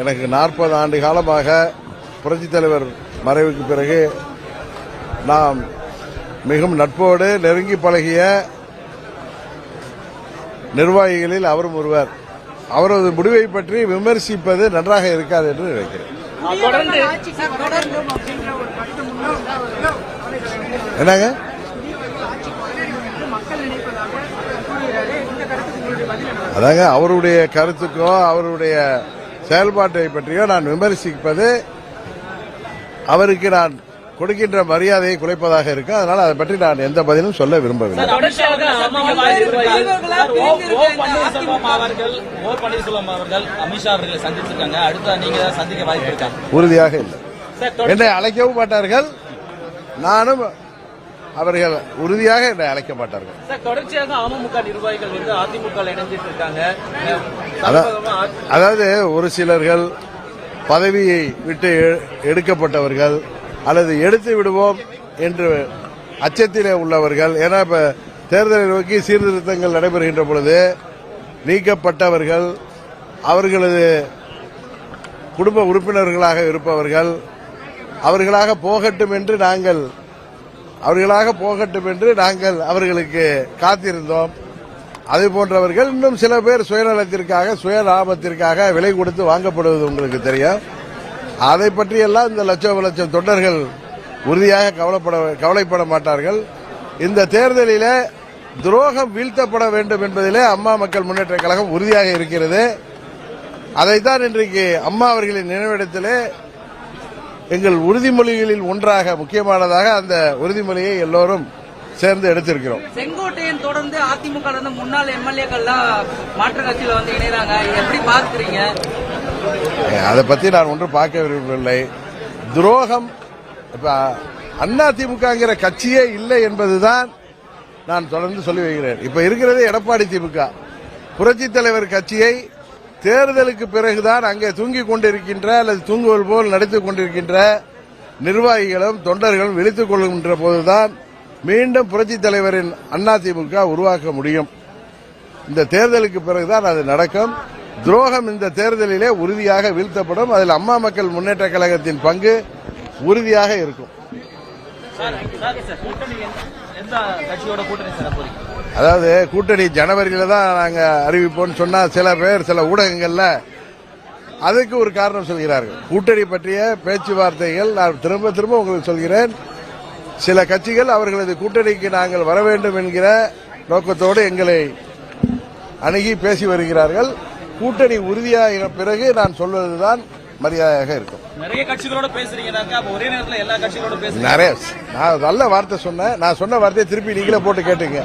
எனக்கு நாற்பது ஆண்டு காலமாக புரட்சித் தலைவர் மறைவுக்கு பிறகு நாம் மிகவும் நட்போடு நெருங்கி பழகிய நிர்வாகிகளில் அவரும் ஒருவர். அவரது முடிவை பற்றி விமர்சிப்பது நன்றாக இருக்காது என்று நினைக்கிறேன். என்னங்க? அதாங்க அவருடைய கருத்துக்கோ அவருடைய செயல்பாட்டை பற்றியோ நான் விமர்சிப்பது அவருக்கு நான் கொடுக்கின்ற மரியாதையை குறைப்பதாக இருக்கு. அதனால் அதை பற்றி நான் எந்த பதிலும் சொல்ல விரும்பவில்லை. தொடர்ச்சியாக அம்மாவை நிர்வாகிகள் ஓ ஓ பன்னீர்செல்வம் அவர்கள் ஓ பன்னீர்செல்வம் அவர்கள் அமித்ஷா அவர்களை சந்திச்சிருக்காங்க. அடுத்த நீங்க தான் சந்திக்க வாய்ப்பு இருக்கா? உறுதியாக இல்லை. என்னை அழைக்கவும் மாட்டார்கள். நானும் அவர்கள் உறுதியாக என்னை அழைக்க மாட்டார்கள் தொடர்ச்சியாக அமமுக நிர்வாகிகள் வந்து அதிமுக இணைஞ்சிட்டு இருக்காங்க. அதாவது ஒரு சிலர்கள் பதவியை விட்டு எடுக்கப்பட்டவர்கள் அல்லது எடுத்து விடுவோம் என்று அச்சத்திலே உள்ளவர்கள். ஏன்னா இப்ப தேர்தலை நோக்கி சீர்திருத்தங்கள் நடைபெறுகின்ற பொழுது நீக்கப்பட்டவர்கள் அவர்களது குடும்ப உறுப்பினர்களாக இருப்பவர்கள் அவர்களாக போகட்டும் என்று நாங்கள் அவர்களாக போகட்டும் என்று நாங்கள் அவர்களுக்கு காத்திருந்தோம். அது போன்றவர்கள் இன்னும் சில பேர் சுயநலத்திற்காக சுயலாபத்திற்காக விலை கொடுத்து வாங்கப்படுவது உங்களுக்கு தெரியும். அதை பற்றியெல்லாம் இந்த லட்சம் லட்சம் தொண்டர்கள் உறுதியாக கவலைப்பட கவலைப்பட மாட்டார்கள். இந்த தேர்தலில் துரோகம் வீழ்த்தப்பட வேண்டும் என்பதிலே அம்மா மக்கள் முன்னேற்ற கழகம் உறுதியாக இருக்கிறது. அதைத்தான் இன்றைக்கு அம்மா அவர்களின் நினைவிடத்திலே எங்கள் உறுதிமொழிகளில் ஒன்றாக முக்கியமானதாக அந்த உறுதிமொழியை எல்லோரும் சேர்ந்து எடுத்திருக்கிறோம். செங்கோட்டையன் தொடர்ந்து அதிமுக முன்னாள் எம்எல்ஏக்கள்லாம் மாற்று கட்சியில வந்து இணைறாங்க எப்படி பார்க்கறீங்க? அதை பத்தி நான் ஒன்றும் பார்க்க விரும்பவில்லை. துரோகம் இப்ப அண்ணா திமுகங்கிற கட்சியே இல்லை என்பதுதான் நான் தொடர்ந்து சொல்லி வருகிறேன் இப்ப இருக்கிறது எடப்பாடி திமுக. புரட்சி தலைவர் கட்சியை தேர்தலுக்கு பிறகுதான் அங்கே தூங்கிக் கொண்டிருக்கின்ற அல்லது தூங்குவது போல் நடித்துக் கொண்டிருக்கின்ற நிர்வாகிகளும் தொண்டர்களும் விழித்துக் கொள்கின்ற போதுதான் மீண்டும் புரட்சித் தலைவரின் அண்ணா திமுக உருவாக்க முடியும். இந்த தேர்தலுக்கு பிறகுதான் அது நடக்கும். துரோகம் இந்த தேர்தலிலே உறுதியாக வீழ்த்தப்படும். அதில் அம்மா மக்கள் முன்னேற்ற கழகத்தின் பங்கு உறுதியாக இருக்கும். சார் சார் கூட்டணி எந்த- எந்த கட்சியோட கூட்டணி சார் போறீங்க அதாவது கூட்டணி ஜனவரியில தான் நாங்க அறிவிப்போம்னு சொன்னா சில பேர் சில ஊடகங்கள்ல அதுக்கு ஒரு காரணம் சொல்கிறார்கள். கூட்டணி பற்றிய பேச்சுவார்த்தைகள் நான் திரும்ப திரும்ப உங்களுக்கு சொல்கிறேன். சில கட்சிகள் அவர்களது கூட்டணிக்கு நாங்கள் வர வேண்டும் என்கிற நோக்கத்தோடு எங்களை அணுகி பேசி வருகிறார்கள். கூட்டணி உறுதியாக பிறகு நான் சொல்வதுதான் மரியாதையாக இருக்கும். நிறைய கட்சிகளோட பேசுறீங்கன்னாக்கா அப்ப ஒரே நேரத்துல எல்லா கட்சிகளோட பேசுறீங்க. நிறைய நான் நல்ல வார்த்தை சொன்னேன். நான் சொன்ன வார்த்தையை திருப்பி நீங்களே போட்டு கேட்டுங்க